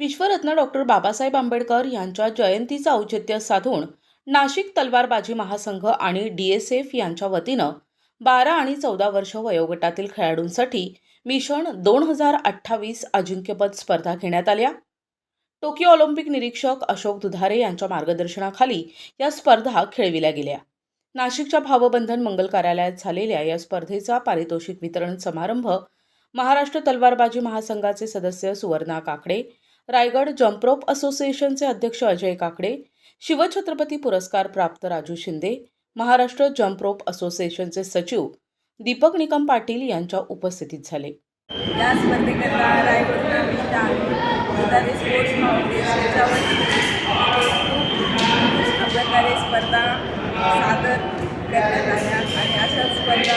विश्वरत्न doctor Babasaheb Ambedkar यांच्या जयंतीचं औचित्य साधून नाशिक तलवारबाजी महासंघ आणि डी एस एफ यांच्या वतीनं बारा आणि चौदा वर्ष वयोगटातील खेळाडूंसाठी मिशन दोन हजार अठ्ठावीस अजिंक्यपद स्पर्धा घेण्यात आल्या. टोकियो ऑलिम्पिक निरीक्षक अशोक दुधारे यांच्या मार्गदर्शनाखाली या स्पर्धा खेळविल्या गेल्या. नाशिकच्या भावबंधन मंगल कार्यालयात झालेल्या या स्पर्धेचा पारितोषिक वितरण समारंभ महाराष्ट्र तलवारबाजी महासंघाचे सदस्य सुवर्णा काकडे रायगड जम्प्रोप असोसिएशनचे अध्यक्ष अजय काकडे शिवछत्रपती पुरस्कार प्राप्त राजू शिंदे महाराष्ट्र जम्प्रोप असोसिएशनचे सचिव दीपक निकम पाटील यांच्या उपस्थितीत झाले. या स्पर्धेकरता रायगडहून स्पोर्ट्स फाउंडेशनच्या खूप प्रकारे स्पर्धा सादर करण्यात आल्या आणि अशा स्पर्धा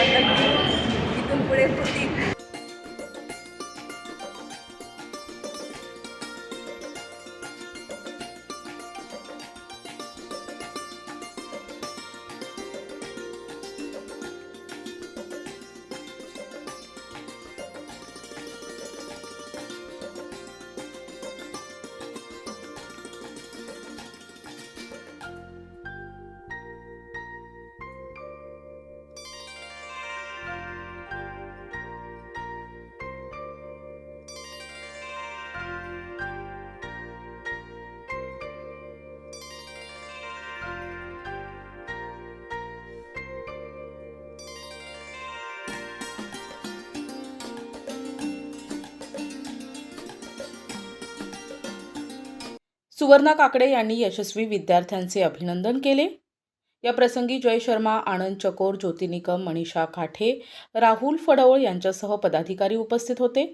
सुवर्णा काकडे यांनी यशस्वी विद्यार्थ्यांचे अभिनंदन केले. या प्रसंगी जय शर्मा आनंद चकोर ज्योती निकम मनीषा काठे राहुल फडवळ यांच्यासह पदाधिकारी उपस्थित होते.